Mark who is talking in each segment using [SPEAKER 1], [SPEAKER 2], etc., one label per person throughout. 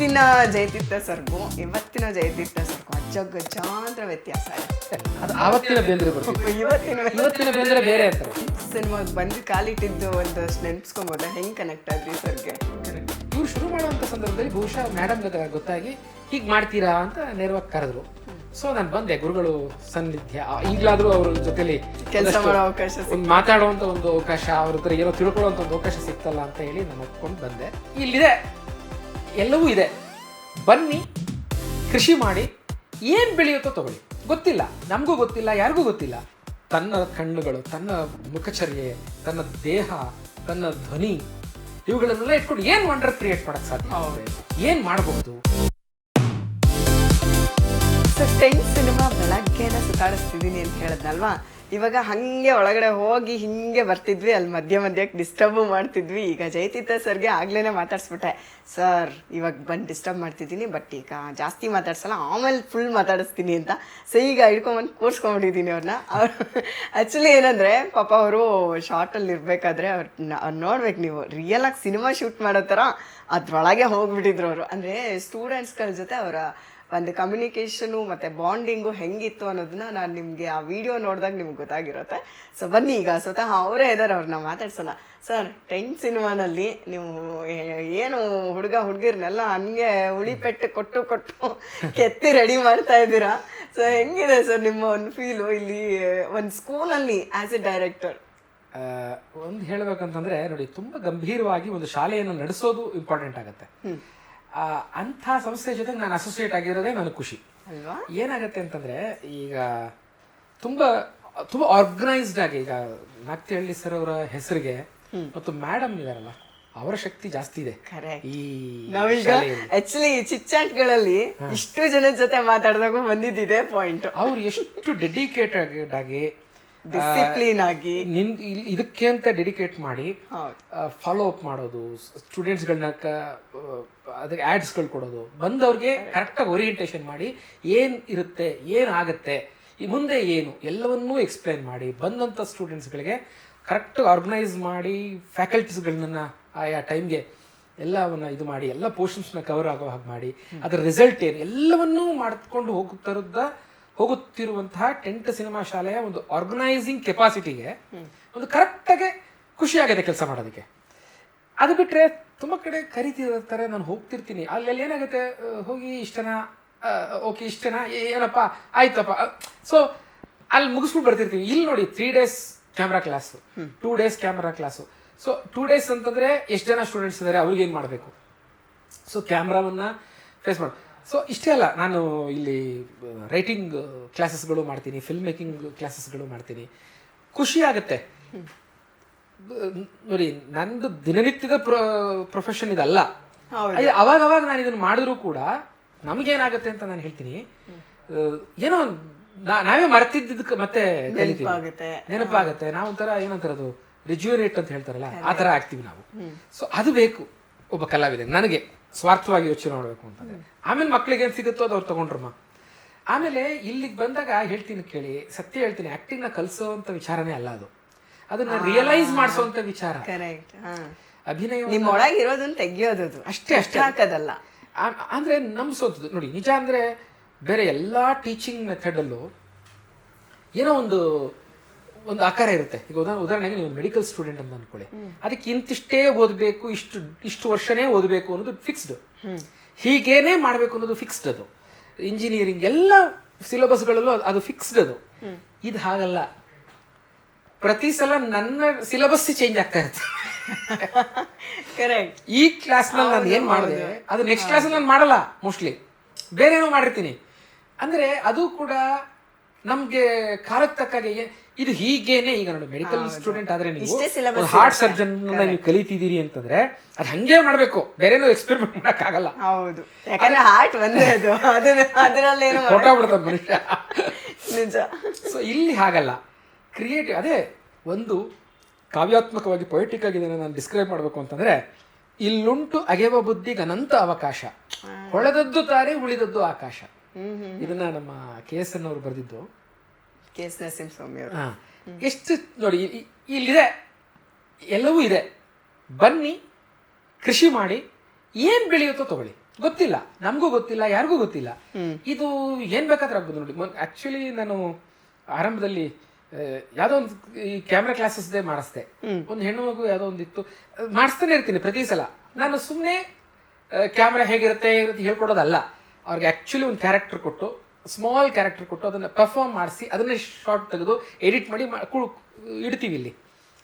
[SPEAKER 1] ಅವತ್ತಿನ ಜಯತೀರ್ಥ ಸರ್ಗು ಇವತ್ತಿನ ಜಯತೀರ್ಥ ಸರ್ಗೂ ಅಜ್ಜಗಜಾಂತರ ವ್ಯತ್ಯಾಸ ಸಿನಿಮಾ
[SPEAKER 2] ಅದು ಆವತ್ತಿನ ಬೇಂದ್ರೆ
[SPEAKER 1] ಇವತ್ತಿನ
[SPEAKER 2] ಇವತ್ತಿನ ಬೇಂದ್ರೆ ಬೇರೆ ಅಂತಾರೆ
[SPEAKER 1] ಸಿನಿಮಾಗೆ ಬಂದು ಕಾಲಿಟ್ಟಿದ್ದು ಒಂದಷ್ಟು ನೆನ್ಸ್ಕೊಬೋದ ಹೆಂಗ್ ಕನೆಕ್ಟ್ ಆದ್ರಿ ಸರ್ಗೆ?
[SPEAKER 2] ಇವ್ರು ಶುರು ಮಾಡುವಂತ ಸಂದರ್ಭದಲ್ಲಿ ಬಹುಶಃ ಮೇಡಮ್ ಗೊತ್ತಾಗಿ ಹೀಗೆ ಮಾಡ್ತೀರಾ ಅಂತ ನೇರವಾಗಿ ಕರೆದ್ರು. ಸೊ ನಾನು ಬಂದೆ ಗುರುಗಳು ಸನ್ನಿಧ್ಯ. ಈಗಲಾದರೂ ಅವ್ರ ಜೊತೆಲಿ
[SPEAKER 1] ಕೆಲಸ ಮಾಡೋ ಅವಕಾಶ
[SPEAKER 2] ಒಂದು ಮಾತಾಡುವಂಥ ಒಂದು ಅವಕಾಶ ಅವ್ರ ಹತ್ರ ಏನೋ ತಿಳ್ಕೊಳ್ಳುವಂತ ಒಂದು ಅವಕಾಶ ಸಿಕ್ತಲ್ಲ ಅಂತ ಹೇಳಿ ನಾನು ಒಪ್ಕೊಂಡು ಬಂದೆ. ಇಲ್ಲಿದೆ. ಎಲ್ಲವೂ ಇದೆ. ಬನ್ನಿ ಕೃಷಿ ಮಾಡಿ ಏನು ಬೆಳೆಯುತ್ತೋ ತಗೊಳ್ಳಿ. ಗೊತ್ತಿಲ್ಲ ನಮಗೂ ಗೊತ್ತಿಲ್ಲ ಯಾರಿಗೂ ಗೊತ್ತಿಲ್ಲ. ತನ್ನ ಕಣ್ಣುಗಳು ತನ್ನ ಮುಖಚರ್ಯೆ ತನ್ನ ದೇಹ ತನ್ನ ಧ್ವನಿ ಇವುಗಳನ್ನೆಲ್ಲ ಇಟ್ಕೊಂಡು ಏನು ವಂಡರ್ ಕ್ರಿಯೇಟ್ ಮಾಡಕ್ಕೆ ಸಾಧ್ಯ? ಏನು ಮಾಡಬಹುದು?
[SPEAKER 1] ಸಿನಿಮಾ ಬೆಳಗ್ಗೆನ ಸುತ್ತಾಡಿಸ್ತಿದ್ದೀನಿ ಅಂತ ಹೇಳಿದ್ನಲ್ವಾ? ಇವಾಗ ಹಂಗೆ ಒಳಗಡೆ ಹೋಗಿ ಹಿಂಗೆ ಬರ್ತಿದ್ವಿ, ಅಲ್ಲಿ ಮಧ್ಯ ಮಧ್ಯಕ್ಕೆ ಡಿಸ್ಟರ್ಬು ಮಾಡ್ತಿದ್ವಿ. ಈಗ ಜಯತೀತ ಸರ್ಗೆ ಆಗ್ಲೇ ಮಾತಾಡ್ಸ್ಬಿಟ್ಟೆ. ಸರ್, ಇವಾಗ ಬಂದು ಡಿಸ್ಟರ್ಬ್ ಮಾಡ್ತಿದ್ದೀನಿ ಬಟ್ ಈಗ ಜಾಸ್ತಿ ಮಾತಾಡ್ಸಲ್ಲ, ಆಮೇಲೆ ಫುಲ್ ಮಾತಾಡಿಸ್ತೀನಿ ಅಂತ ಸೊ ಈಗ ಹಿಡ್ಕೊಂಬಂದು ಕೂರ್ಸ್ಕೊಂಡ್ಬಿಟ್ಟಿದ್ದೀನಿ ಅವ್ರನ್ನ ಅವ್ರು ಆ್ಯಕ್ಚುಲಿ ಏನಂದರೆ, ಪಾಪ ಅವರು ಶಾರ್ಟಲ್ಲಿ ಇರಬೇಕಾದ್ರೆ ಅವ್ರನ್ನ ಅವ್ರು ನೋಡ್ಬೇಕು ನೀವು ರಿಯಲ್ ಆಗಿ ಸಿನಿಮಾ ಶೂಟ್ ಮಾಡೋ ಥರ ಅದ್ರೊಳಗೆ ಹೋಗ್ಬಿಟ್ಟಿದ್ರು ಅವರು. ಅಂದರೆ ಸ್ಟೂಡೆಂಟ್ಸ್ಗಳ ಜೊತೆ ಅವರ ಒಂದು ಕಮ್ಯುನಿಕೇಷನು ಮತ್ತು ಬಾಂಡಿಂಗು ಹೆಂಗಿತ್ತು ಅನ್ನೋದನ್ನ ನಾನು ನಿಮಗೆ ಆ ವಿಡಿಯೋ ನೋಡಿದಾಗ ನಿಮ್ಗೆ ಗೊತ್ತಾಗಿರುತ್ತೆ. ಸೊ ಬನ್ನಿ ಈಗ. ಸ್ವತಃ ಅವರೇ ಇದ್ದಾರೆ ಅವ್ರನ್ನ ಮಾತಾಡ್ಸೋಣ. ಸರ್ ಟೆಂಟ್ ಸಿನಿಮಾನಲ್ಲಿ ನೀವು ಏನು ಹುಡುಗ ಹುಡುಗಿರ್ನೆಲ್ಲ ಹಂಗೆ ಉಳಿಪೆಟ್ಟು ಕೊಟ್ಟು ಕೊಟ್ಟು ಕೆತ್ತಿ ರೆಡಿ ಮಾಡ್ತಾ ಇದ್ದೀರಾ? ಸೊ ಹೆಂಗಿದೆ ಸರ್ ನಿಮ್ಮ ಒಂದು ಫೀಲು ಇಲ್ಲಿ ಒಂದು ಸ್ಕೂಲಲ್ಲಿ ಆ್ಯಸ್ ಎ ಡೈರೆಕ್ಟರ್
[SPEAKER 2] ಒಂದು ಹೇಳಬೇಕಂತಂದ್ರೆ ನೋಡಿ ತುಂಬಾ ಗಂಭೀರವಾಗಿ ಒಂದು ಶಾಲೆಯನ್ನು ನಡೆಸೋದು ಇಂಪಾರ್ಟೆಂಟ್ ಆಗುತ್ತೆ. ಅಂಥ ಸಂಸ್ಥೆ ಜೊತೆ ನಾನು ಅಸೋಸಿಯೇಟ್ ಆಗಿರೋದೇ ನನಗೆ ಖುಷಿ.
[SPEAKER 1] ಅಲ್ವಾ?
[SPEAKER 2] ಏನಾಗತ್ತೆ ಅಂತಂದ್ರೆ ಈಗ ತುಂಬಾ ತುಂಬಾ ಆರ್ಗನೈಸ್ಡ್ ಆಗಿ ಈಗ ನಾಗ್ತಿಹಳ್ಳಿ ಸರ್ ಅವರ ಹೆಸರಿಗೆ ಮತ್ತು ಮೇಡಮ್ ಇದಾರಲ್ಲ ಅವರ ಶಕ್ತಿ ಜಾಸ್ತಿ ಇದೆ. ಈ
[SPEAKER 1] ನಾವೀಗ. ಆಕ್ಚುಲಿ ಚಿಚ್ಚಾಟ್ಗಳಲ್ಲಿ ಇಷ್ಟು ಜನ ಜೊತೆ ಮಾತಾಡಿದಾಗ ಬಂದಿದ್ದಿದೆ ಪಾಯಿಂಟ್
[SPEAKER 2] ಅವ್ರು ಎಷ್ಟು ಡೆಡಿಕೇಟೆಡ್ ಆಗಿ
[SPEAKER 1] ಡಿಸಿಪ್ಲಿನ್ ಆಗಿ.
[SPEAKER 2] ನಿನ್ ಇದಕ್ಕೆ ಅಂತ ಡೆಡಿಕೇಟ್ ಮಾಡಿ ಫಾಲೋ ಅಪ್ ಮಾಡೋದು ಸ್ಟೂಡೆಂಟ್ಸ್ಗಳನ್ನ ಅದಕ್ಕೆ ಆ್ಯಡ್ಸ್ಗಳು ಕೊಡೋದು. ಬಂದವ್ರಿಗೆ ಕರೆಕ್ಟಾಗಿ ಓರಿಯೆಂಟೇಷನ್ ಮಾಡಿ ಏನು ಇರುತ್ತೆ ಏನು ಆಗುತ್ತೆ ಈ ಮುಂದೆ ಏನು ಎಲ್ಲವನ್ನೂ ಎಕ್ಸ್ಪ್ಲೈನ್ ಮಾಡಿ ಬಂದಂಥ ಸ್ಟೂಡೆಂಟ್ಸ್ಗಳಿಗೆ ಕರೆಕ್ಟ್ ಆರ್ಗನೈಸ್ ಮಾಡಿ ಫ್ಯಾಕಲ್ಟೀಸ್ಗಳನ್ನ ಆಯಾ ಟೈಮ್ಗೆ ಎಲ್ಲವನ್ನ ಇದು ಮಾಡಿ ಎಲ್ಲ ನ ಕವರ್ ಆಗೋ ಹಾಗೆ ಮಾಡಿ ಅದರ ರಿಸಲ್ಟ್ ಏನು ಎಲ್ಲವನ್ನೂ ಮಾಡ್ಕೊಂಡು ಹೋಗುತ್ತಿರೋದ ಹೋಗುತ್ತಿರುವಂತಹ ಟೆಂಟ್ ಸಿನಿಮಾ ಶಾಲೆಯ ಒಂದು ಆರ್ಗನೈಸಿಂಗ್ ಕೆಪಾಸಿಟಿಗೆ ಒಂದು ಕರೆಕ್ಟಾಗಿ ಖುಷಿಯಾಗಿದೆ ಕೆಲಸ ಮಾಡೋದಕ್ಕೆ. ಅದು ಬಿಟ್ರೆ ತುಂಬ ಕಡೆ ಕರಿತಿರ್ತಾರೆ ನಾನು ಹೋಗ್ತಿರ್ತೀನಿ. ಅಲ್ಲೆಲ್ಲ ಏನಾಗುತ್ತೆ? ಹೋಗಿ ಇಷ್ಟನ ಓಕೆ ಇಷ್ಟನ ಏನಪ್ಪ? ಆಯ್ತಪ್ಪ. ಸೊ ಅಲ್ಲಿ ಮುಗಿಸ್ಬಿಟ್ಟು ಬರ್ತಿರ್ತೀನಿ ಇಲ್ಲಿ ನೋಡಿ three days camera class two days camera class so two days ಅಂತಂದ್ರೆ ಎಷ್ಟು ಜನ ಸ್ಟೂಡೆಂಟ್ಸ್ ಇದ್ದಾರೆ ಅವ್ರಿಗೆ ಏನು ಮಾಡಬೇಕು ಸೊ ಕ್ಯಾಮ್ರಾವನ್ನು ಫೇಸ್ ಮಾಡಿ. ಸೊ ಇಷ್ಟೇ ಅಲ್ಲ ನಾನು ಇಲ್ಲಿ ರೈಟಿಂಗ್ ಕ್ಲಾಸಸ್ಗಳು ಮಾಡ್ತೀನಿ ಫಿಲ್ಮ್ ಮೇಕಿಂಗ್ ಕ್ಲಾಸಸ್ಗಳು ಮಾಡ್ತೀನಿ. ಖುಷಿ ಆಗುತ್ತೆ. ನೋಡಿ ನಂದು ದಿನನಿತ್ಯದ ಪ್ರೊಫೆಷನ್ ಇದಲ್ಲ. ಅವಾಗ ಅವಾಗ ನಾನು ಇದನ್ನು ಮಾಡಿದ್ರು ಕೂಡ ನಮಗೇನಾಗುತ್ತೆ ಅಂತ ನಾನು ಹೇಳ್ತೀನಿ. ಏನೋ ನಾವೇ ಮರ್ತಿದ್ದಕ್ಕೆ ಮತ್ತೆ.
[SPEAKER 1] ನೆನಪಾಗುತ್ತೆ.
[SPEAKER 2] ನಾವು ಒಂಥರ ಏನಂತಾರೆ ಅದು ರಿಜ್ಯೂನೇಟ್ ಅಂತ ಹೇಳ್ತಾರಲ್ಲ ಆ ಥರ ಆಗ್ತೀವಿ ನಾವು. ಸೊ ಅದು ಬೇಕು ಒಬ್ಬ ಕಲಾವಿದ ನನಗೆ. ಸ್ವಾರ್ಥವಾಗಿ ಯೋಚನೆ ಮಾಡಬೇಕು ಅಂತಂದರೆ. ಆಮೇಲೆ ಮಕ್ಕಳಿಗೆ ಏನು ಸಿಗುತ್ತೋ ಅದು ಅವ್ರು ತಗೊಂಡ್ರಮ್ಮ. ಆಮೇಲೆ ಇಲ್ಲಿಗೆ ಬಂದಾಗ ಹೇಳ್ತೀನಿ ಕೇಳಿ ಸತ್ಯ ಹೇಳ್ತೀನಿ ಆ್ಯಕ್ಟಿಂಗ್ನ ನ ಕಲಿಸೋಂತ ವಿಚಾರನೇ ಅಲ್ಲ ಅದು. ಅದನ್ನ ರಿಯಲೈಸ್ ಮಾಡಿಸುವಂತ ವಿಚಾರ. ಅಭಿನಯ
[SPEAKER 1] ನಿಮ್ಮ ಒಳಗೆ ಇರೋದನ್ನ ತೆಗಿಯೋದು
[SPEAKER 2] ಅಷ್ಟೇ ಅಷ್ಟೇ.
[SPEAKER 1] ಹಾಕೋದಲ್ಲ.
[SPEAKER 2] ಅಂದರೆ ಅಂದ್ರೆ ನಂಬಿಸೋದು ನೋಡಿ ನಿಜ ಅಂದ್ರೆ ಬೇರೆ ಎಲ್ಲಾ ಟೀಚಿಂಗ್ ಮೆಥಡಲ್ಲೂ ಏನೋ ಒಂದು ಒಂದು ಆಕಾರ ಇರುತ್ತೆ. ಈಗ ಉದಾಹರಣೆ ಉದಾಹರಣೆಗೆ ನೀವು ಮೆಡಿಕಲ್ ಸ್ಟೂಡೆಂಟ್ ಅಂತ ಅನ್ಕೊಳ್ಳಿ. ಅದಕ್ಕೆ ಇಂತಿಷ್ಟೇ ಓದಬೇಕು ಇಷ್ಟು ಇಷ್ಟು ವರ್ಷನೇ ಓದಬೇಕು ಅನ್ನೋದು ಫಿಕ್ಸ್ಡ್ ಹೀಗೇನೇ ಮಾಡಬೇಕು ಅನ್ನೋದು ಫಿಕ್ಸ್ಡ್ ಅದು. ಇಂಜಿನಿಯರಿಂಗ್ ಎಲ್ಲ ಸಿಲೆಬಸ್ಗಳಲ್ಲೂ ಅದು ಫಿಕ್ಸ್ಡ್ ಅದು. ಇದು ಹಾಗಲ್ಲ. ಪ್ರತಿ ಸಲ ನನ್ನ ಸಿಲೆಬಸ್ ಚೇಂಜ್ ಆಗ್ತಾ ಇರುತ್ತೆ.
[SPEAKER 1] ಕರೆಕ್ಟ್
[SPEAKER 2] ಈ ಕ್ಲಾಸ್ನಲ್ಲಿ ನಾನು ಏನ್ ಮಾಡಿದೆ? ಅದು ನೆಕ್ಸ್ಟ್ ಕ್ಲಾಸ್ ನಾನು ಮಾಡಲ್ಲ ಮೋಸ್ಟ್ಲಿ ಬೇರೆ ಏನೋ ಮಾಡಿರ್ತೀನಿ. ಅಂದ್ರೆ ಅದು ಕೂಡ ನಮ್ಗೆ ಕಾಲಕ್ಕೆ ತಕ್ಕಾಗೆ ಇದು ಹೀಗೇನೆ ಈಗ ನೋಡಿ ಮೆಡಿಕಲ್ ಸ್ಟೂಡೆಂಟ್ ಆದ್ರೆ ನೀವು ಹಾರ್ಟ್ ಸರ್ಜನ್ ನೀವು ಕಲಿತಿದ್ದೀರಿ ಅಂತಂದ್ರೆ ಅದು ಹಂಗೆ ಮಾಡ್ಬೇಕು. ಬೇರೆನೋ ಎಕ್ಸ್ಪೆರಿಮೆಂಟ್ ಮಾಡಕ್ಕಾಗಲ್ಲ.
[SPEAKER 1] ಹೌದು. ಯಾಕಂದ್ರೆ ಹಾರ್ಟ್ ಒಂದೇ ಅದು. ಅದರಲ್ಲೇನು
[SPEAKER 2] ಮನುಷ್ಯ.
[SPEAKER 1] ನಿಜ.
[SPEAKER 2] ಸೊ ಇಲ್ಲಿ ಹಾಗಲ್ಲ. ಕ್ರಿಯೇಟಿವ್ ಅದೇ ಒಂದು ಕಾವ್ಯಾತ್ಮಕವಾಗಿ ಪೊಯಿಟಿಕ್ ಆಗಿ ನಾನು ಡಿಸ್ಕ್ರೈಬ್ ಮಾಡಬೇಕು ಅಂತಂದ್ರೆ ಇಲ್ಲುಂಟು ಅಗೆವ ಬುದ್ಧಿಗೆ ಅನಂತ ಅವಕಾಶ. ಹೊಳೆದದ್ದು ತಾರೆ ಉಳಿದದ್ದು ಆಕಾಶ. ಇದನ್ನ ನಮ್ಮ ಕೆ ಎಸ್ ಎನ್ ಅವರು ಬರೆದಿದ್ದು.
[SPEAKER 1] ಎಸ್ ನರಸಿಂಹಸ್ವಾಮಿ ಅವರು.
[SPEAKER 2] ಹಾ. ಎಷ್ಟು ನೋಡಿ ಇ- ಇಲ್ಲಿದೆ ಎಲ್ಲವೂ ಇದೆ. ಬನ್ನಿ ಕೃಷಿ ಮಾಡಿ ಏನು ಬೆಳೆಯುತ್ತೋ ತಗೊಳ್ಳಿ. ಗೊತ್ತಿಲ್ಲ ನಮಗೂ ಗೊತ್ತಿಲ್ಲ ಯಾರಿಗೂ ಗೊತ್ತಿಲ್ಲ. ಇದು ಏನು ಬೇಕಾದ್ರೆ ಆಗ್ಬೋದು ನೋಡಿ. ಆ್ಯಕ್ಚುಲಿ ನಾನು ಆರಂಭದಲ್ಲಿ ಆ, ಯಾವ್ದೋ ಒಂದು ಈ ಕ್ಯಾಮ್ರಾ ಕ್ಲಾಸಸ್ದೇ ಮಾಡಿಸ್ದೆ. ಒಂದು ಹೆಣ್ಣು ಮಗು ಯಾವುದೋ ಒಂದು ಇತ್ತು. ಮಾಡಿಸ್ತಾನೆ ಇರ್ತೀನಿ ಪ್ರತಿ ಸಲ. ನಾನು ಸುಮ್ಮನೆ ಕ್ಯಾಮ್ರಾ ಹೇಗಿರುತ್ತೆ ಹೇಗಿರುತ್ತೆ ಹೇಳ್ಕೊಡೋದಲ್ಲ. ಅವ್ರಿಗೆ ಆ್ಯಕ್ಚುಲಿ ಒಂದು ಕ್ಯಾರೆಕ್ಟರ್ ಕೊಟ್ಟು ಸ್ಮಾಲ್ ಕ್ಯಾರೆಕ್ಟರ್ ಕೊಟ್ಟು ಅದನ್ನು ಪರ್ಫಾರ್ಮ್ ಮಾಡಿಸಿ ಅದನ್ನೇ ಶಾರ್ಟ್ ತೆಗೆದು ಎಡಿಟ್ ಮಾಡಿ ಇಡ್ತೀವಿ ಇಲ್ಲಿ.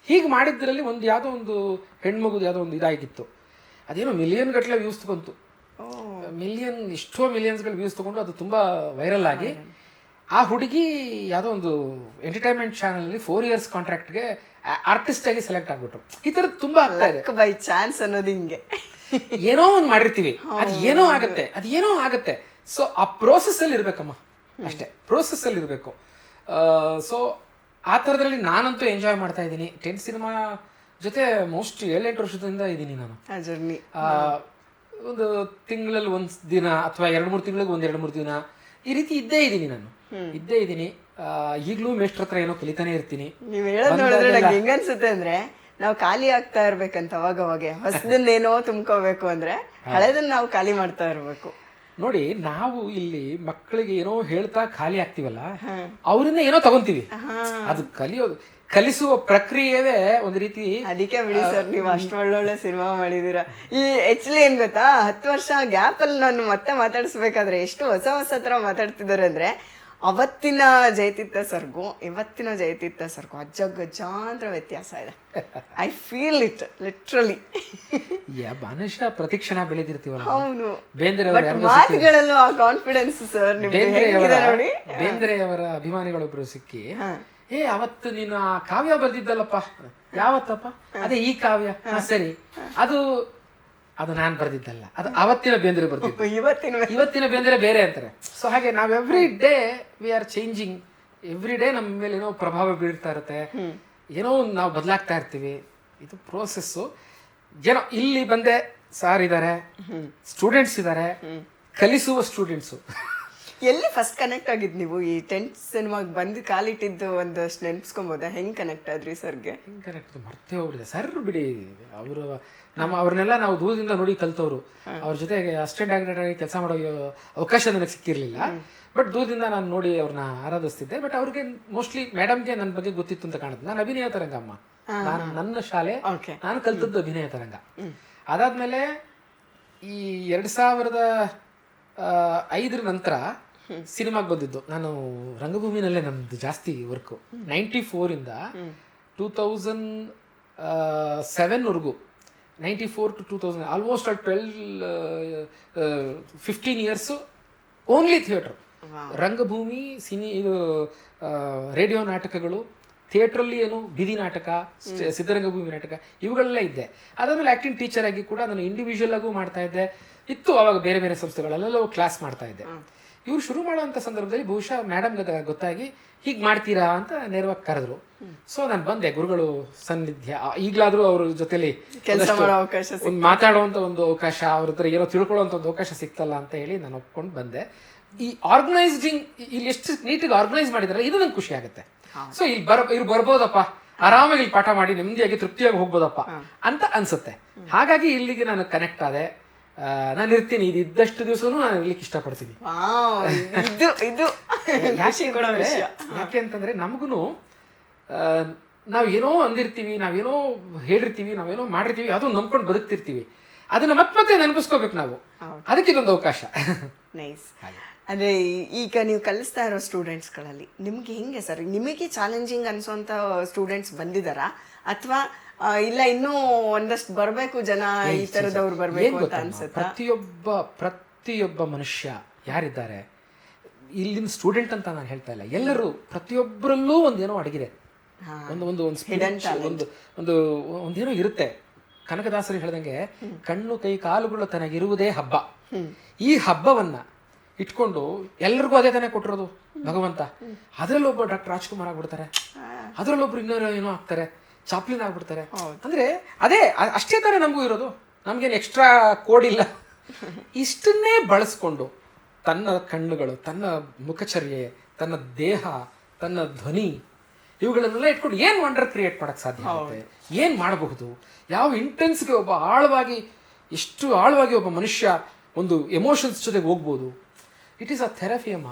[SPEAKER 2] ಹೀಗೆ ಮಾಡಿದ್ರಲ್ಲಿ ಒಂದು ಯಾವುದೋ ಒಂದು ಹೆಣ್ಮಗುದು ಯಾವುದೋ ಒಂದು ಇದಾಗಿತ್ತು. ಅದೇನೋ ಮಿಲಿಯನ್ ಗಟ್ಟಲೆ ವ್ಯೂಸ್ ಬಂತು. ಮಿಲಿಯನ್ ಎಷ್ಟೋ ಮಿಲಿಯನ್ಸ್ಗಳು ವ್ಯೂಸ್ ತಗೊಂಡು ಅದು ತುಂಬಾ ವೈರಲ್ ಆಗಿ ಆ ಹುಡುಗಿ ಯಾವುದೋ ಒಂದು ಎಂಟರ್ಟೈನ್ಮೆಂಟ್ ಚಾನಲ್ ಫೋರ್ ಇಯರ್ಸ್ ಕಾಂಟ್ರಾಕ್ಟ್ಗೆ ಆರ್ಟಿಸ್ಟ್ ಆಗಿ ಸೆಲೆಕ್ಟ್ ಆಗ್ಬಿಟ್ರು. ಈ ಥರದ್ದು ತುಂಬಾ ಆಗ್ತಾ ಇದೆ.
[SPEAKER 1] ಬೈ ಚಾನ್ಸ್ ಅನ್ನೋದು ಹಿಂಗೆ.
[SPEAKER 2] ಏನೋ ಒಂದು ಮಾಡಿರ್ತೀವಿ. ಅದು ಏನೋ ಆಗುತ್ತೆ. ಅದು ಏನೋ ಆಗತ್ತೆ. ಸೊ ಆ ಪ್ರೋಸೆಸ್ ಅಲ್ಲಿ ಇರ್ಬೇಕಮ್ಮ. ಅಷ್ಟೇ. ಪ್ರೋಸೆಸ್ ಅಲ್ಲಿ ಇರಬೇಕು. ಸೊ ಆ ಥರದ್ರಲ್ಲಿ ನಾನಂತೂ ಎಂಜಾಯ್ ಮಾಡ್ತಾ ಇದ್ದೀನಿ. ಟೆಂಟ್ ಸಿನಿಮಾ ಜೊತೆ ಮೋಸ್ಟ್ ಏಳೆಂಟು ವರ್ಷದಿಂದ ಇದ್ದೀನಿ ನಾನು.
[SPEAKER 1] ಜರ್ನಿ
[SPEAKER 2] ಒಂದು ತಿಂಗಳಲ್ಲಿ ಒಂದ್ ದಿನ ಅಥವಾ ಎರಡು ಮೂರು ತಿಂಗಳಿಗೆ ಒಂದ್ ಎರಡು ಮೂರು ದಿನ ಈ ರೀತಿ ಇದ್ದೇ ಇದ್ದೀನಿ ನಾನು. ಇದ್ದೇ ಇದ್ದೀನಿ. ಈಗಲೂ ಮೇಸ್ಟ್ರ ಮೇಷ್ಟ್ರ ಹತ್ರ ಏನೋ ಕಲಿತಾನೆ ಇರ್ತೀನಿ.
[SPEAKER 1] ನೀವು ಹೇಳೋದ್ ನೋಡಿದ್ರೆ ನಂಗೆ ಹೆಂಗ್ ಅನ್ಸುತ್ತೆ ಅಂದ್ರೆ ನಾವು ಖಾಲಿ ಆಗ್ತಾ ಇರ್ಬೇಕಂತ ಅವಾಗ ಅವಾಗ ಹೊಸದನ್ನೇನೋ ತುಂಬ್ಕೋಬೇಕು ಅಂದ್ರೆ ಹಳೆದನ್ನ ನಾವು ಖಾಲಿ ಮಾಡ್ತಾ ಇರ್ಬೇಕು.
[SPEAKER 2] ನೋಡಿ ನಾವು ಇಲ್ಲಿ ಮಕ್ಕಳಿಗೆ ಏನೋ ಹೇಳ್ತಾ ಖಾಲಿ ಆಗ್ತೀವಲ್ಲ ಅವರಿಂದ ಏನೋ ತಗೊಂತೀವಿ. ಅದು ಕಲಿಯೋದು ಕಲಿಸುವ ಪ್ರಕ್ರಿಯೆವೇ ಒಂದು ರೀತಿ
[SPEAKER 1] ಅದಕ್ಕೆ ಬಿಡಿ ಸರ್ ನೀವು ಅಷ್ಟು ಒಳ್ಳೊಳ್ಳೆ ಸಿನಿಮಾ ಮಾಡಿದೀರ ಈ ಆಕ್ಚುಲಿ ಏನ್ ಗೊತ್ತಾ? ಹತ್ತು ವರ್ಷ ಗ್ಯಾಪ್ ಅಲ್ಲಿ ನಾನು ಮತ್ತೆ ಮಾತಾಡಿಸ್ಬೇಕಾದ್ರೆ ಎಷ್ಟು ಹೊಸ ಹೊಸ ತರ ಮಾತಾಡ್ತಿದ್ದಾರೆ ಅಂದ್ರೆ ಅವತ್ತಿನ ಜಯತಿತ್ತ ಸರ್ಗೂ ಇವತ್ತಿನ ಜಯತಿತ್ತ ಸರ್ಗೂ ಅಜ್ಜ ಗಜಾಂತರ ವ್ಯತ್ಯಾಸ ಇದೆ. I feel it literally
[SPEAKER 2] yeah ಮನುಷ್ಯ ಪ್ರತಿಕ್ಷಣ ಬೆಳೆದಿರ್ತೀವಲ್ಲ
[SPEAKER 1] ಅವನು
[SPEAKER 2] ಬೇಂದ್ರೆ
[SPEAKER 1] ಮಾತುಗಳಲ್ಲೂ ಆ ಕಾನ್ಫಿಡೆನ್ಸ್ ಸರ್ ನೋಡಿ.
[SPEAKER 2] ಬೇಂದ್ರೆಯವರ ಅಭಿಮಾನಿಗಳೊಬ್ರು ಸಿಕ್ಕಿ ಏ ಅವತ್ತು ನೀನು ಆ ಕಾವ್ಯ ಬರ್ದಿದ್ದಲ್ಲಪ್ಪ. ಯಾವತ್ತಪ್ಪ? ಅದೇ ಈ ಕಾವ್ಯ. ಸರಿ. ಅದು ಅದು ನಾನು ಬರ್ದಿದ್ದಲ್ಲ. ಅದು ಅವತ್ತಿನ ಬೇಂದ್ರೆ ಬರ್ತಿತ್ತು
[SPEAKER 1] ಇವತ್ತಿನ
[SPEAKER 2] ಇವತ್ತಿನ ಬೇಂದ್ರೆ ಬೇರೆ ಅಂತಾರೆ. ಸೊ ಹಾಗೆ ನಾವ್ every day we are changing every day ನಮ್ಮ ಮೇಲೆ ಏನೋ ಪ್ರಭಾವ ಬೀಳ್ತಾ ಇರುತ್ತೆ. ಏನೋ ಒಂದು ನಾವು ಬದಲಾಗ್ತಾ ಇರ್ತೀವಿ. ಇದು ಪ್ರೋಸೆಸ್ಸು ಏನೋ ಇಲ್ಲಿ ಬಂದೆ ಸಾರ್ ಇದ್ದಾರೆ ಸ್ಟೂಡೆಂಟ್ಸ್ ಇದ್ದಾರೆ ಕಲಿಸುವ ಸ್ಟೂಡೆಂಟ್ಸು
[SPEAKER 1] ಎಲ್ಲಿ ಫಸ್ಟ್ ಕನೆಕ್ಟ್ ಆಗಿದ್ ನೀವು? ಈ ಟೆಂತ್ ಸಿನಿಮಾಗ್ ಬಂದು ಕಾಲಿಟ್ಟಿದ್ದು ಒಂದಷ್ಟು ನೆನ್ಸ್ಕೊಬೋದಾ? ಹೆಂಗ್ ಕನೆಕ್ಟ್ ಆದ್ರಿ ಸರ್ಗೆ?
[SPEAKER 2] ಕನೆಕ್ಟ್ ಮರ್ತೇ ಹೋಗ್ಬಿಡಿದೆ ಸರ್ ಬಿಡಿ ಅವರು ನಮ್ಮ ಅವ್ರನ್ನೆಲ್ಲ ನಾವು ದೂರದಿಂದ ನೋಡಿ ಕಲ್ತವ್ರು. ಅವ್ರ ಜೊತೆಗೆ ಅಸಿಸ್ಟೆಂಟ್ ಡೈರೆಕ್ಟರ್ ಆಗಿ ಕೆಲಸ ಮಾಡೋ ಅವಕಾಶ ನನಗೆ ಸಿಕ್ಕಿರಲಿಲ್ಲ. ಬಟ್ ದೂರದಿಂದ ನಾನು ನೋಡಿ ಅವ್ರನ್ನ ಆರಾಧಿಸ್ತಿದ್ದೆ. ಬಟ್ ಅವ್ರಿಗೆ ಮೋಸ್ಟ್ಲಿ ಮೇಡಮ್ಗೆ ನನ್ನ ಬಗ್ಗೆ ಗೊತ್ತಿತ್ತು ಅಂತ ಕಾಣುತ್ತೆ ನಾನು ಅಭಿನಯ ತರಂಗ ಅಮ್ಮ ನಾನು ನನ್ನ ಶಾಲೆ ನಾನು ಕಲ್ತದ್ದು ಅಭಿನಯ ತರಂಗ. ಅದಾದ್ಮೇಲೆ ಈ ಎರಡ್ ಸಾವಿರದ ಐದರ ನಂತರ ಸಿನಿಮಾಗೆ ಬಂದಿದ್ದು. ನಾನು ರಂಗಭೂಮಿನಲ್ಲೇ ನಮ್ದು ಜಾಸ್ತಿ ವರ್ಕು. ನೈಂಟಿ ಫೋರಿಂದ two thousand ಸೆವೆನ್ವರೆಗೂ ninety four to two thousand almost twelve fifteen years only theatre ರಂಗಭೂಮಿ ಸಿನಿ ಇದು ರೇಡಿಯೋ ನಾಟಕಗಳು ಥಿಯೇಟ್ರಲ್ಲಿ ಏನು ಬೀದಿ ನಾಟಕ ಸಿದ್ಧರಂಗಭೂಮಿ ನಾಟಕ ಇವುಗಳೆಲ್ಲ ಇದ್ದೆ. ಅದಾದಮೇಲೆ ಆ್ಯಕ್ಟಿಂಗ್ ಟೀಚರ್ ಆಗಿ ಕೂಡ ನಾನು ಇಂಡಿವಿಜುವಲ್ ಆಗೂ ಮಾಡ್ತಾ ಇದ್ದೆ. ಇತ್ತು ಅವಾಗ ಬೇರೆ ಬೇರೆ ಸಂಸ್ಥೆಗಳಲ್ಲೆಲ್ಲ ಕ್ಲಾಸ್ ಮಾಡ್ತಾ ಇದ್ದೆ. ಇವ್ರು ಶುರು ಮಾಡುವಂಥ ಸಂದರ್ಭದಲ್ಲಿ ಬಹುಶಃ ಮೇಡಮ್ ಗೊತ್ತಾಗಿ ಹೀಗೆ ಮಾಡ್ತೀರಾ ಅಂತ ನೇರವಾಗಿ ಕರೆದ್ರು. ಸೊ ನಾನು ಬಂದೆ. ಗುರುಗಳು ಸನ್ನಿಧ್ಯ. ಈಗಲಾದರೂ ಅವ್ರ ಜೊತೆಲಿ
[SPEAKER 1] ಕೆಲಸ
[SPEAKER 2] ಒಂದಷ್ಟು-
[SPEAKER 1] ಅವಕಾಶ
[SPEAKER 2] ಒಂದು ಮಾತಾಡುವಂತ ಒಂದು ಅವಕಾಶ ಅವ್ರ ಹತ್ರ ಏನೋ ತಿಳ್ಕೊಳ್ಳುವಂತ ಒಂದು ಅವಕಾಶ ಸಿಕ್ತಲ್ಲ ಅಂತ ಹೇಳಿ ನಾನು ಒಪ್ಕೊಂಡು ಬಂದೆ. ಈ ಆರ್ಗನೈಸಿಂಗ್ ಇಲ್ಲಿ ಎಷ್ಟು ನೀಟಾಗಿ ಆರ್ಗನೈಸ್ ಮಾಡಿದಾರೆ ಇದು ನಂಗೆ ಖುಷಿ ಆಗುತ್ತೆ. ಸೊ ಇಲ್ಲಿ ಬರ ಇವ್ರು ಬರ್ಬೋದಪ್ಪ. ಆರಾಮಾಗಿ ಇಲ್ಲಿ ಪಾಠ ಮಾಡಿ ನೆಮ್ಮದಿಯಾಗಿ ತೃಪ್ತಿಯಾಗಿ ಹೋಗ್ಬೋದಪ್ಪ ಅಂತ ಅನ್ಸುತ್ತೆ. ಹಾಗಾಗಿ ಇಲ್ಲಿಗೆ ನಾನು ಕನೆಕ್ಟ್ ಆದೆ. ನಾನು ಇರ್ತೀನಿ. ಇದು ಇದ್ದಷ್ಟು ದಿವಸನೂ ನಾನು ಇರ್ಲಿಕ್ಕೆ ಇಷ್ಟಪಡ್ತೀನಿ.
[SPEAKER 1] ಇದು ಇದು.
[SPEAKER 2] ಯಾಕೆ ಅಂತಂದ್ರೆ ನಮಗೂ ನಾವು ಏನೋ ಅಂದಿರ್ತೀವಿ ನಾವೇನೋ ಹೇಳಿರ್ತೀವಿ ನಾವೇನೋ ಮಾಡಿರ್ತೀವಿ ಅದು ನಂಬ್ಕೊಂಡು ಬದುಕ್ತಿರ್ತೀವಿ. ಅದನ್ನ ಮತ್ತೆ ಮತ್ತೆ ನೆನಪಿಸ್ಕೋಬೇಕು ನಾವು. ಅದಕ್ಕೆ ಇದೊಂದು ಅವಕಾಶ.
[SPEAKER 1] ನೈಸ್. ಅಂದ್ರೆ ಈಗ ನೀವು ಕಲಿಸ್ತಾ ಇರೋ ಸ್ಟೂಡೆಂಟ್ಸ್ಗಳಲ್ಲಿ ನಿಮ್ಗೆ ಹೆಂಗೆ ಸರ್? ನಿಮಗೆ ಚಾಲೆಂಜಿಂಗ್ ಅನ್ಸೋಂಥ ಸ್ಟೂಡೆಂಟ್ಸ್ ಬಂದಿದಾರಾ ಅಥವಾ ಇಲ್ಲ ಇನ್ನೂ ಒಂದಷ್ಟು ಬರಬೇಕು ಜನ ಈ ತರದವ್ರು ಬರಬೇಕು ಅಂತ
[SPEAKER 2] ಅನ್ಸುತ್ತೆ
[SPEAKER 1] ಅನ್ಸುತ್ತಾ?
[SPEAKER 2] ಪ್ರತಿಯೊಬ್ಬ ಪ್ರತಿಯೊಬ್ಬ ಮನುಷ್ಯ ಯಾರಿದ್ದಾರೆ? ಇಲ್ಲಿನ ಸ್ಟೂಡೆಂಟ್ ಅಂತ ನಾನು ಹೇಳ್ತಾ ಇಲ್ಲ. ಎಲ್ಲರೂ ಪ್ರತಿಯೊಬ್ಬರಲ್ಲೂ ಒಂದೇನೋ ಅಡಗಿದೆ. ಒಂದು ಒಂದು ಒಂದು spiritual- ಒಂದು ಒಂದು ಒಂದೇನೋ ಇರುತ್ತೆ. ಕನಕದಾಸರು ಹೇಳ್ದಂಗೆ ಕಣ್ಣು ಕೈ ಕಾಲುಗಳು ತನಗಿರುವುದೇ ಹಬ್ಬ. ಈ ಹಬ್ಬವನ್ನ ಇಟ್ಕೊಂಡು ಎಲ್ರಿಗೂ ಅದೇ ತಾನೇ ಕೊಟ್ಟಿರೋದು ಭಗವಂತ. ಅದರಲ್ಲೊಬ್ಬ ಡಾಕ್ಟರ್ ರಾಜ್ಕುಮಾರ್ ಆಗ್ಬಿಡ್ತಾರೆ. ಅದರಲ್ಲೊಬ್ರು ಇನ್ನೊಂದು ಏನೋ ಆಗ್ತಾರೆ. ಚಾಪ್ಲಿನ್ ಆಗ್ಬಿಡ್ತಾರೆ. ಅಂದ್ರೆ ಅದೇ ಅಷ್ಟೇ ತಾನೇ ನಮಗೂ ಇರೋದು. ನಮ್ಗೇನು ಎಕ್ಸ್ಟ್ರಾ ಕೋಡ್ ಇಲ್ಲ. ಇಷ್ಟನ್ನೇ ಬಳಸ್ಕೊಂಡು ತನ್ನ ಕಣ್ಣುಗಳು ತನ್ನ ಮುಖಚರ್ಯೆ ತನ್ನ ದೇಹ ತನ್ನ ಧ್ವನಿ ಇವುಗಳನ್ನೆಲ್ಲ ಇಟ್ಕೊಂಡು ಏನ್ ವಂಡರ್ ಕ್ರಿಯೇಟ್ ಮಾಡಕ್ ಸಾಧ್ಯ ಆಗುತ್ತೆ? ಏನ್ ಮಾಡಬಹುದು? ಯಾವ ಇಂಟೆನ್ಸ್ಗೆ ಒಬ್ಬ ಆಳವಾಗಿ ಎಷ್ಟು ಆಳವಾಗಿ ಒಬ್ಬ ಮನುಷ್ಯ ಒಂದು ಎಮೋಷನ್ಸ್ ಜೊತೆಗೆ ಹೋಗ್ಬೋದು? ಇಟ್ ಈಸ್ ಅ ಥೆರಪಿ ಅಮ್ಮ.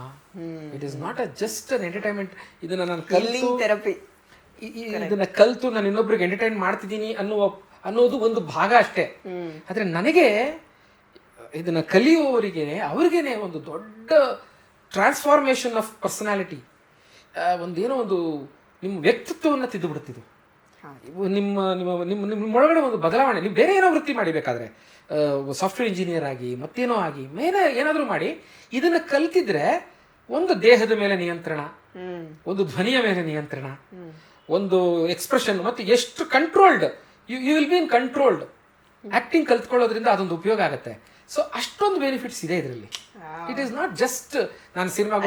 [SPEAKER 2] It is not a just an entertainment ಇದನ್ನ ನಾನು
[SPEAKER 1] ಕಲ್ಲಿಂಗ್ ಥೆರಪಿ
[SPEAKER 2] ಇದನ್ನ ಕಲ್ತು ನಾನು ಇನ್ನೊಬ್ರಿಗೆ ಎಂಟರ್ಟೈನ್ ಮಾಡ್ತಿದ್ದೀನಿ ಅನ್ನುವ ಅನ್ನೋದು ಒಂದು ಭಾಗ ಅಷ್ಟೇ. ಆದ್ರೆ ನನಗೆ ಇದನ್ನ ಕಲಿಯುವವರಿಗೆ ಅವ್ರಿಗೇನೆ ಒಂದು ದೊಡ್ಡ ಟ್ರಾನ್ಸ್ಫಾರ್ಮೇಶನ್ ಆಫ್ ಪರ್ಸನಾಲಿಟಿ ಒಂದೇನೋ ಒಂದು ನಿಮ್ಮ ವ್ಯಕ್ತಿತ್ವವನ್ನು ತಿದ್ದು ಬಿಡುತ್ತಿದ್ದು ಇವು ನಿಮ್ಮ ನಿಮ್ಮ ನಿಮ್ಮ ನಿಮ್ಮ ಒಳಗಡೆ ಒಂದು ಬದಲಾವಣೆ ನೀವು ಬೇರೆ ಏನೋ ವೃತ್ತಿ ಮಾಡಿಬೇಕಾದ್ರೆ ಸಾಫ್ಟ್ವೇರ್ ಇಂಜಿನಿಯರ್ ಆಗಿ ಮತ್ತೇನೋ ಆಗಿ ಮೇನ ಏನಾದರೂ ಮಾಡಿ ಇದನ್ನು ಕಲ್ತಿದ್ರೆ ಒಂದು ದೇಹದ ಮೇಲೆ ನಿಯಂತ್ರಣ ಒಂದು ಧ್ವನಿಯ ಮೇಲೆ ನಿಯಂತ್ರಣ ಒಂದು ಎಕ್ಸ್ಪ್ರೆಷನ್ ಮತ್ತು ಎಷ್ಟು controlled you you will be in controlled acting ಕಲ್ತ್ಕೊಳ್ಳೋದ್ರಿಂದ ಅದೊಂದು ಉಪಯೋಗ ಆಗುತ್ತೆ. ಸೊ ಅಷ್ಟೊಂದು ಬೆನಿಫಿಟ್ಸ್ ಇದೆ ಇದರಲ್ಲಿ. ಇಟ್ ಈಸ್ ನಾಟ್ ಜಸ್ಟ್ ನಾನು ಸಿನಿಮಾ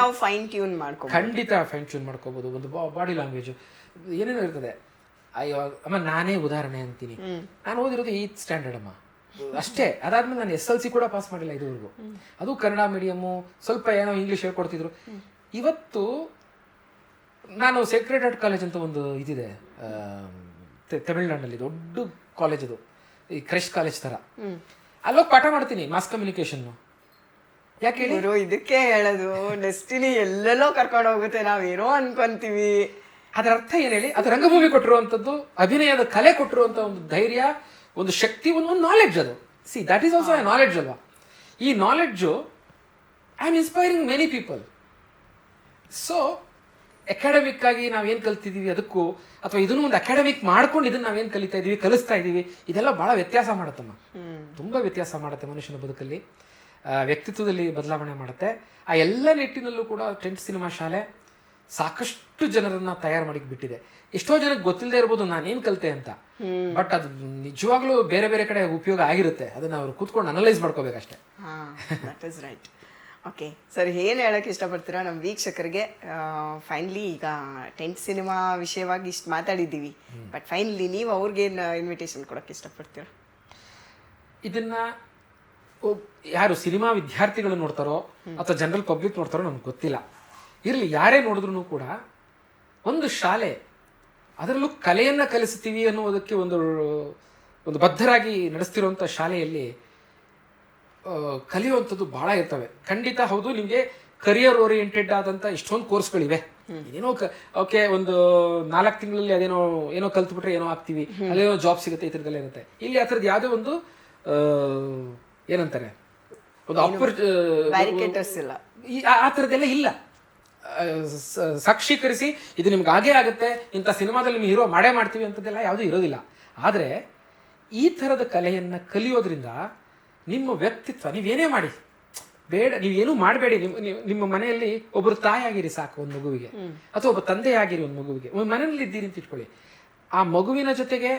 [SPEAKER 1] ನಾವು ಫೈನ್ ಟ್ಯೂನ್ ಮಾಡ್ಕೊ
[SPEAKER 2] ಖಂಡಿತ ಫೈನ್ ಟ್ಯೂನ್ ಮಾಡ್ಕೋಬಹುದು ಒಂದು ಬಾಡಿ ಲ್ಯಾಂಗ್ವೇಜ್ ಏನೇನೋ ಇರ್ತದೆ. ಅಯ್ಯೋ ಅಮ್ಮ ನಾನೇ ಉದಾಹರಣೆ ಅಂತೀನಿ. ನಾನು ಓದಿರೋದು ಈ ಸ್ಟ್ಯಾಂಡರ್ಡ್ ಅಮ್ಮ. ಅಷ್ಟೇ. ಅದಾದ್ಮೇಲೆ ನಾನು ಎಸ್ ಎಲ್ ಸಿ ಕೂಡ ಪಾಸ್ ಮಾಡಿಲ್ಲ ಇದುವರೆಗೂ. ಅದು ಕನ್ನಡ ಮೀಡಿಯಮ್ಮು ಸ್ವಲ್ಪ ಏನೋ ಇಂಗ್ಲೀಷ್ ಹೇಳ್ಕೊಡ್ತಿದ್ರು. ಇವತ್ತು ನಾನು ಸೇಕ್ರೆಡ್ ಹಾರ್ಟ್ ಕಾಲೇಜ್ ಅಂತ ಒಂದು ಇದಿದೆ ತಮಿಳ್ನಾಡಲ್ಲಿ ತಮಿಳ್ನಾಡಿನಲ್ಲಿ ದೊಡ್ಡ ಕಾಲೇಜ್ ಅದು. ಈ ಕ್ರಶ್ ಕಾಲೇಜ್ ಥರ. ಅಲ್ಲೋಗಿ ಪಾಠ ಮಾಡ್ತೀನಿ ಮಾಸ್ ಕಮ್ಯುನಿಕೇಶನ್ ಯಾಕೆ
[SPEAKER 1] ಹೇಳಿದ್ರು ಇದಕ್ಕೆ ಹೇಳೋದು ಡೆಸ್ಟಿನಿ ಎಲ್ಲೆಲ್ಲೋ ಕರ್ಕೊಂಡು ಹೋಗುತ್ತೆ ನಾವೇನೋ ಅನ್ಕೊಂತೀವಿ.
[SPEAKER 2] ಅದರ ಅರ್ಥ ಏನು ಹೇಳಿ? ಅದು ರಂಗಭೂಮಿ ಕೊಟ್ಟಿರುವಂತದ್ದು ಅಭಿನಯದ ಕಲೆ ಕೊಟ್ಟಿರುವಂತ ಒಂದು ಧೈರ್ಯ ಒಂದು ಶಕ್ತಿ ಒಂದು ಒಂದು ನಾಲೆಡ್ಜ್ ಅದು see that is also knowledge ಅಲ್ವಾ? ಈ knowledge I am inspiring many people so academic ಆಗಿ ನಾವೇನು ಕಲ್ತಿದ್ದೀವಿ ಅದಕ್ಕೂ ಅಥವಾ ಇದನ್ನು ಒಂದು ಅಕಾಡೆಮಿಕ್ ಮಾಡ್ಕೊಂಡು ಇದನ್ನ ನಾವೇನು ಕಲಿತಾ ಇದೀವಿ ಕಲಿಸ್ತಾ ಇದ್ದೀವಿ ಇದೆಲ್ಲ ಬಹಳ ವ್ಯತ್ಯಾಸ ಮಾಡುತ್ತಮ್ಮ. ತುಂಬ ವ್ಯತ್ಯಾಸ ಮಾಡುತ್ತೆ ಮನುಷ್ಯನ ಬದುಕಲ್ಲಿ. ವ್ಯಕ್ತಿತ್ವದಲ್ಲಿ ಬದಲಾವಣೆ ಮಾಡುತ್ತೆ. ಆ ಎಲ್ಲ ನಿಟ್ಟಿನಲ್ಲೂ ಕೂಡ ಟೆಂಟ್ ಸಿನಿಮಾ ಶಾಲೆ ಸಾಕಷ್ಟು ಜನರನ್ನ ತಯಾರು ಮಾಡಿ ಬಿಟ್ಟಿದೆ. ಎಷ್ಟೋ ಜನಕ್ಕೆ ಗೊತ್ತಿಲ್ಲದೆ ಇರ್ಬೋದು ನಾನೇನು ಕಲಿತೆ ಅಂತ. ಬಟ್ ಅದು ನಿಜವಾಗ್ಲೂ ಬೇರೆ ಬೇರೆ ಕಡೆ ಉಪಯೋಗ ಆಗಿರುತ್ತೆ. ಅದನ್ನ ಅವ್ರು ಕೂತ್ಕೊಂಡು ಅನಲೈಸ್ ಮಾಡ್ಕೋಬೇಕಷ್ಟೇ.
[SPEAKER 1] Right okay. ಸರ್ ಏನು ಹೇಳೋಕ್ಕೆ ಇಷ್ಟಪಡ್ತೀರಾ? ನಮ್ಮ ವೀಕ್ಷಕರಿಗೆ ಫೈನಲಿ ಈಗ ಟೆಂಟ್ ಸಿನಿಮಾ ವಿಷಯವಾಗಿ ಇಷ್ಟು ಮಾತಾಡಿದ್ದೀವಿ. ಬಟ್ ಫೈನಲಿ ನೀವು ಅವ್ರಿಗೇನು ಇನ್ವಿಟೇಷನ್ ಕೊಡೋಕ್ಕೆ ಇಷ್ಟಪಡ್ತೀರಾ?
[SPEAKER 2] ಇದನ್ನು ಯಾರು ಸಿನಿಮಾ ವಿದ್ಯಾರ್ಥಿಗಳು ನೋಡ್ತಾರೋ ಅಥವಾ ಜನರಲ್ ಪಬ್ಲಿಕ್ ನೋಡ್ತಾರೋ ನಮ್ಗೆ ಗೊತ್ತಿಲ್ಲ. ಇರಲಿ ಯಾರೇ ನೋಡಿದ್ರು ಕೂಡ ಒಂದು ಶಾಲೆ ಅದರಲ್ಲೂ ಕಲೆಯನ್ನು ಕಲಿಸ್ತೀವಿ ಅನ್ನೋದಕ್ಕೆ ಒಂದು ಒಂದು ಬದ್ಧರಾಗಿ ನಡೆಸ್ತಿರುವಂಥ ಶಾಲೆಯಲ್ಲಿ ಕಲಿಯುವಂಥದ್ದು ಬಹಳ ಇರ್ತವೆ. ಖಂಡಿತ ಹೌದು ನಿಮಗೆ ಕರಿಯರ್ ಓರಿಯೆಂಟೆಡ್ ಆದಂಥ ಇಷ್ಟೊಂದು ಕೋರ್ಸ್ಗಳಿವೆ ಏನೋ ಓಕೆ ಒಂದು ನಾಲ್ಕು ತಿಂಗಳಲ್ಲಿ ಅದೇನೋ ಏನೋ ಕಲ್ತ್ಬಿಟ್ರೆ ಏನೋ ಆಗ್ತೀವಿ ಅಲ್ಲೇನೋ ಜಾಬ್ ಸಿಗುತ್ತೆ ಈ ಥರದಲ್ಲಿ ಇರುತ್ತೆ. ಇಲ್ಲಿ ಆ ಥರದ್ದು ಯಾವುದೇ ಒಂದು ಏನಂತಾರೆ ಒಂದು ಅಪರ್
[SPEAKER 1] ಇಲ್ಲ.
[SPEAKER 2] ಈ- ಆ- ಥರದ್ದೆಲ್ಲ ಇಲ್ಲ. ಸಾಕ್ಷೀಕರಿಸಿ ಇದು ನಿಮ್ಗೆ ಹಾಗೇ ಆಗುತ್ತೆ ಇಂಥ ಸಿನಿಮಾದಲ್ಲಿ ನಿಮ್ಗೆ ಹೀರೋ ಮಾಡೇ ಮಾಡ್ತೀವಿ ಅಂತದೆಲ್ಲ ಯಾವುದೂ ಇರೋದಿಲ್ಲ. ಆದರೆ ಈ ಥರದ ಕಲೆಯನ್ನು ಕಲಿಯೋದ್ರಿಂದ ನಿಮ್ಮ ವ್ಯಕ್ತಿತ್ವ ನೀವೇನೇ ಮಾಡಿ. ಬೇಡ ನೀವೇನೂ ಮಾಡಬೇಡಿ. ನಿಮ್ಮ ನಿಮ್ಮ ಮನೆಯಲ್ಲಿ ಒಬ್ಬರು ತಾಯಿಯಾಗಿರಿ ಸಾಕು ಒಂದು ಮಗುವಿಗೆ. ಅಥವಾ ಒಬ್ಬ ತಂದೆಯಾಗಿರಿ ಒಂದು ಮಗುವಿಗೆ. ಒಂದು ಮನೆಯಲ್ಲಿ ಇದ್ದೀರಿ ಅಂತ ಇಟ್ಕೊಳ್ಳಿ. ಆ ಮಗುವಿನ ಜೊತೆಗೆ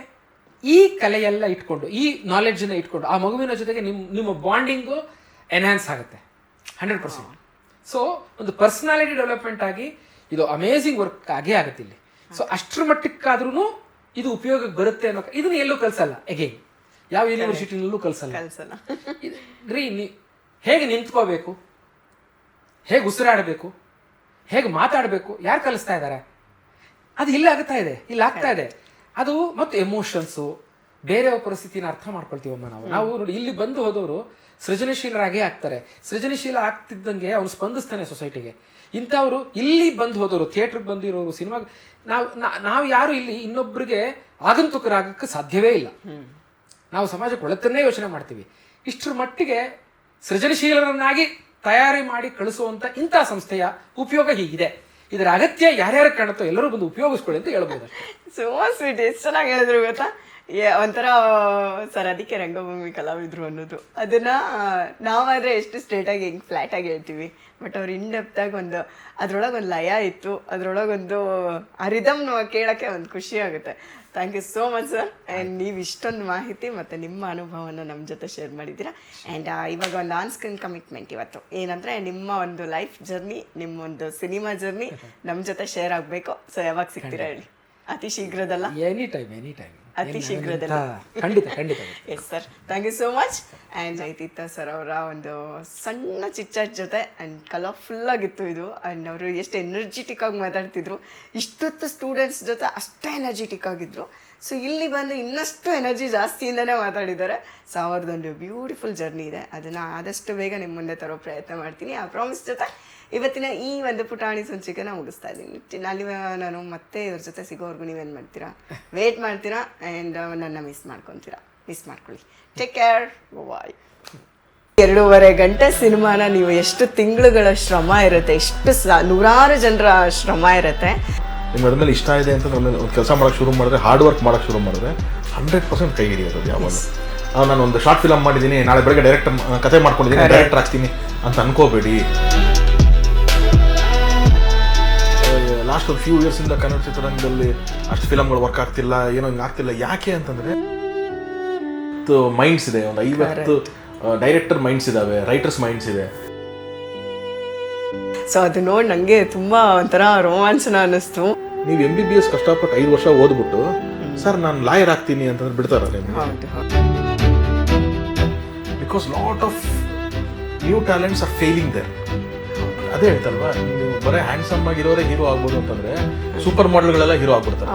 [SPEAKER 2] ಈ ಕಲೆಯೆಲ್ಲ ಇಟ್ಕೊಂಡು ಈ ನಾಲೆಡ್ಜನ್ನ ಇಟ್ಕೊಂಡು ಆ ಮಗುವಿನ ಜೊತೆಗೆ ನಿಮ್ಮ ನಿಮ್ಮ ಬಾಂಡಿಂಗು ಎನ್ಹ್ಯಾನ್ಸ್ ಆಗುತ್ತೆ. ಹಂಡ್ರೆಡ್ ಪರ್ಸೆಂಟ್ ಸೊ ಒಂದು ಪರ್ಸನಾಲಿಟಿ ಡೆವಲಪ್ಮೆಂಟ್ ಆಗಿ ಇದು ಅಮೇಝಿಂಗ್ ವರ್ಕ್ ಆಗೇ ಆಗುತ್ತೆ ಇಲ್ಲಿ. ಸೊ ಅಷ್ಟರ ಮಟ್ಟಕ್ಕಾದ್ರೂ ಇದು ಉಪಯೋಗಕ್ಕೆ ಬರುತ್ತೆ ಅನ್ನೋ ಇದನ್ನ ಎಲ್ಲೂ ಕಲಿಸಲ್ಲ ಎಗೈನ್ ಯಾವ ಯೂನಿವರ್ಸಿಟಿನಲ್ಲೂ ಕಲಿಸಲ್ಲ.
[SPEAKER 1] ಕಲ್ಸಲ್ಲ.
[SPEAKER 2] ರೀ ನೀ ಹೇಗೆ ನಿಂತ್ಕೋಬೇಕು? ಹೇಗೆ ಉಸಿರಾಡಬೇಕು? ಹೇಗೆ ಮಾತಾಡಬೇಕು? ಯಾರು ಕಲಿಸ್ತಾ ಇದ್ದಾರೆ ಅದು ಇಲ್ಲಿ ಆಗ್ತಾ ಇದೆ? ಇಲ್ಲಿ ಆಗ್ತಾ ಇದೆ. ಅದು ಮತ್ತು ಎಮೋಷನ್ಸು ಬೇರೆಯವ್ರ ಪರಿಸ್ಥಿತಿನ ಅರ್ಥ ಮಾಡ್ಕೊಳ್ತೀವಮ್ಮ ನಾವು. ನಾವು ನೋಡಿ ಇಲ್ಲಿ ಬಂದು ಹೋದವರು ಸೃಜನಶೀಲರಾಗೇ ಆಗ್ತಾರೆ. ಸೃಜನಶೀಲ ಆಗ್ತಿದ್ದಂಗೆ ಅವ್ನು ಸ್ಪಂದಿಸ್ತಾನೆ ಸೊಸೈಟಿಗೆ ಇಂಥವ್ರು ಇಲ್ಲಿ ಬಂದು ಹೋದವರು ಥಿಯೇಟ್ರಿಗೆ ಬಂದಿರೋರು ಸಿನಿಮಾ ನಾವು ನಾವು ಯಾರು ಇಲ್ಲಿ ಇನ್ನೊಬ್ಬರಿಗೆ ಆಗಂತುಕರಾಗಕ್ಕೆ ಸಾಧ್ಯವೇ ಇಲ್ಲ. ನಾವು ಸಮಾಜಕ್ಕೆ ಒಳತನ್ನೇ ಯೋಚನೆ ಮಾಡ್ತೀವಿ. ಇಷ್ಟರ ಮಟ್ಟಿಗೆ ಸೃಜನಶೀಲರನ್ನಾಗಿ ತಯಾರಿ ಮಾಡಿ ಕಳಿಸುವಂತ ಇಂಥ ಸಂಸ್ಥೆಯ ಉಪಯೋಗ ಹೀಗಿದೆ. ಇದರ ಅಗತ್ಯ ಯಾರ್ಯಾರು ಕಾಣುತ್ತೋ ಎಲ್ಲರೂ ಬಂದು ಉಪಯೋಗಿಸ್ಕೊಳ್ಳಿ ಅಂತ ಹೇಳ್ಬೋದು.
[SPEAKER 1] ಸೋ ಸ್ವೀಟ್ ಎಷ್ಟು ಚೆನ್ನಾಗಿ ಹೇಳಿದ್ರು ಗೊತ್ತಾ? ಒಂಥರ ಸರ್ ಅದಕ್ಕೆ ರಂಗಭೂಮಿ ಕಲಾವಿದ್ರು ಅನ್ನೋದು. ಅದನ್ನ ನಾವಾದ್ರೆ ಎಷ್ಟು ಸ್ಟ್ರೇಟಾಗಿ ಆಗಿ ಹೆಂಗ್ ಫ್ಲಾಟ್ ಆಗಿ ಹೇಳ್ತೀವಿ. ಬಟ್ ಅವ್ರು ಆಗಿ ಒಂದು ಅದರೊಳಗೆ ಒಂದು ಲಯ ಇತ್ತು. ಅದ್ರೊಳಗೊಂದು ಆ ರಿದಮ್ ಕೇಳಕ್ಕೆ ಒಂದು ಖುಷಿ ಆಗುತ್ತೆ. Thank you so much sir and ನೀವು ಇಷ್ಟೊಂದು ಮಾಹಿತಿ ಮತ್ತು ನಿಮ್ಮ ಅನುಭವವನ್ನು ನಮ್ಮ ಜೊತೆ ಶೇರ್ ಮಾಡಿದ್ದೀರಾ? ಆ್ಯಂಡ್ ಇವಾಗ ಒಂದು ಆನ್ ಸ್ಕ್ರೀನ್ ಕಮಿಟ್ಮೆಂಟ್ ಇವತ್ತು. ಏನಂದರೆ ನಿಮ್ಮ ಒಂದು ಲೈಫ್ ಜರ್ನಿ ನಿಮ್ಮ ಒಂದು ಸಿನಿಮಾ ಜರ್ನಿ ನಮ್ಮ ಜೊತೆ ಶೇರ್ ಆಗಬೇಕು. ಸೊ ಯಾವಾಗ ಸಿಗ್ತೀರಾ ಹೇಳಿ. ಅತಿ ಶೀಘ್ರದಲ್ಲ?
[SPEAKER 2] ಎನಿ ಟೈಮ್ ಎನಿ ಟೈಮ್
[SPEAKER 1] ಅತಿ ಶೀಘ್ರದಲ್ಲ
[SPEAKER 2] ಖಂಡಿತ ಖಂಡಿತ.
[SPEAKER 1] Yes sir thank you so much and ಜೈತಿತ್ತ sir ಅವರ ಒಂದು ಸಣ್ಣ ಚಿಚ್ಚಾಟ್ ಜೊತೆ ಆ್ಯಂಡ್ ಕಲರ್ಫುಲ್ ಆಗಿತ್ತು ಇದು. ಆ್ಯಂಡ್ ಅವರು ಎಷ್ಟು ಎನರ್ಜಿಟಿಕ್ ಆಗಿ ಮಾತಾಡ್ತಿದ್ರು. ಇಷ್ಟೊತ್ತು ಸ್ಟೂಡೆಂಟ್ಸ್ ಜೊತೆ ಅಷ್ಟೇ ಎನರ್ಜಿಟಿಕ್ ಆಗಿದ್ರು. ಸೊ ಇಲ್ಲಿ ಬಂದು ಇನ್ನಷ್ಟು ಎನರ್ಜಿ ಜಾಸ್ತಿಯಿಂದನೇ ಮಾತಾಡಿದ್ದಾರೆ. ಸೊ ಅವ್ರದ್ದೊಂದು ಬ್ಯೂಟಿಫುಲ್ ಜರ್ನಿ ಇದೆ. ಅದನ್ನು ಆದಷ್ಟು ಬೇಗ ನಿಮ್ಮ ಮುಂದೆ ತರೋ ಪ್ರಯತ್ನ ಮಾಡ್ತೀನಿ. ಆ ಪ್ರಾಮಿಸ್ ಜೊತೆ ಇವತ್ತಿನ ಈ ಒಂದು ಪುಟಾಣಿ ಸಂಚಿಕೆನ ಮುಗಿಸ್ತಾ ಇದ್ದೀನಿ. ಅಲ್ಲಿ ನಾನು ಮತ್ತೆ ಇವ್ರ ಜೊತೆ ಸಿಗೋವರೆಗೂ ನೀವೇನು ಮಾಡ್ತೀರಾ? ವೇಟ್ ಮಾಡ್ತೀರಾ? ಆ್ಯಂಡ್ ನನ್ನ ಮಿಸ್ ಮಾಡ್ಕೊತೀರಾ? ಮಿಸ್ ಮಾಡ್ಕೊಳ್ಳಿ. ಟೇಕ್ ಕೇರ್ ಬಾಯ್ ಎರಡೂವರೆ ಗಂಟೆ ಸಿನಿಮಾನ ನೀವು ಎಷ್ಟು ತಿಂಗಳುಗಳ ಶ್ರಮ ಇರುತ್ತೆ, ಎಷ್ಟು ಸ ನೂರಾರು ಜನರ ಶ್ರಮ ಇರುತ್ತೆ.
[SPEAKER 3] ನಿಮ್ಗೆ ಅದ್ರ ಮೇಲೆ ಇಷ್ಟ ಇದೆ ಅಂತ ಒಂದು ಕೆಲಸ ಮಾಡೋಕೆ ಶುರು ಮಾಡಿದ್ರೆ ಹಾರ್ಡ್ ವರ್ಕ್ ಮಾಡೋಕ್ಕೆ ಶುರು ಮಾಡಿದ್ರೆ ಹಂಡ್ರೆಡ್ ಪರ್ಸೆಂಟ್ ಕೈ ಹಿಡಿಯೋದು ಯಾವಾಗ ನಾನು ಒಂದು ಶಾರ್ಟ್ ಫಿಲಮ್ ಮಾಡಿದ್ದೀನಿ ನಾಳೆ ಬೆಳಗ್ಗೆ ಡೈರೆಕ್ಟರ್ ಕತೆ ಮಾಡ್ಕೊಂಡಿದ್ದೀನಿ ಡೈರೆಕ್ಟರ್ ಆಗ್ತೀನಿ ಅಂತ ಅನ್ಕೋಬೇಡಿ. ಲಾಸ್ಟ್ ಒಂದು ಫ್ಯೂ ಇಯರ್ಸಿಂದ ಕನ್ನಡ ಚಿತ್ರರಂಗದಲ್ಲಿ ಅಷ್ಟು ಫಿಲಮ್ಗಳು ವರ್ಕ್ ಆಗ್ತಿಲ್ಲ ಏನೋ ಹಿಂಗೆ ಆಗ್ತಿಲ್ಲ. ಯಾಕೆ ಅಂತಂದರೆ ಮೈಂಡ್ಸ್ ಇದೆ ಒಂದು ಐವತ್ತು ಡೈರೆಕ್ಟರ್ ಮೈಂಡ್ಸ್ ಇದಾವೆ ರೈಟರ್ಸ್ ಮೈಂಡ್ಸ್ ಇದೆ.
[SPEAKER 1] ಸೊ ಅದು ನೋಡಿ ನನಗೆ ತುಂಬ ಒಂಥರ ರೋಮಾಂಚನ ಅನ್ನಿಸ್ತು.
[SPEAKER 3] ನೀವು ಎಂ ಬಿ ಬಿ ಎಸ್ ಕಷ್ಟಪಟ್ಟು ಐದು ವರ್ಷ ಓದ್ಬಿಟ್ಟು ಸರ್ ನಾನು ಲಾಯರ್ ಆಗ್ತೀನಿ ಅಂತಂದ್ರೆ ಬಿಡ್ತಾರ ನಿಮ್ಗೆ. Because lot of new talents are failing there ಅದೇ ಹೇಳ್ತಲ್ವಾ ನೀವು ಬರೀ ಹ್ಯಾಂಡ್ಸಮ್ ಆಗಿರೋರೇ ಹೀರೋ ಆಗ್ಬೋದು ಅಂತಂದ್ರೆ ಸೂಪರ್ ಮಾಡೆಲ್ಗಳೆಲ್ಲ ಹೀರೋ ಆಗ್ಬಿಡ್ತಾರೆ.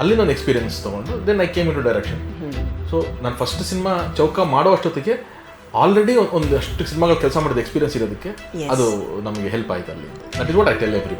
[SPEAKER 3] ಅಲ್ಲಿ ನಾನು ಎಕ್ಸ್ಪೀರಿಯನ್ಸ್ ತಗೊಂಡು then I came into direction so ನಾನು ಫಸ್ಟ್ ಸಿನಿಮಾ ಚೌಕ ಮಾಡೋ ಅಷ್ಟೊತ್ತಿಗೆ ಆಲ್ರೆಡಿ ಒಂದಷ್ಟು ಸಿನಿಮಾಗಳು ಕೆಲಸ ಮಾಡಿದ ಎಕ್ಸ್ಪೀರಿಯನ್ಸ್ ಇರೋದಕ್ಕೆ ಅದು ನಮಗೆ ಹೆಲ್ಪ್ ಆಯ್ತು ಅಲ್ಲಿ that is what I tell every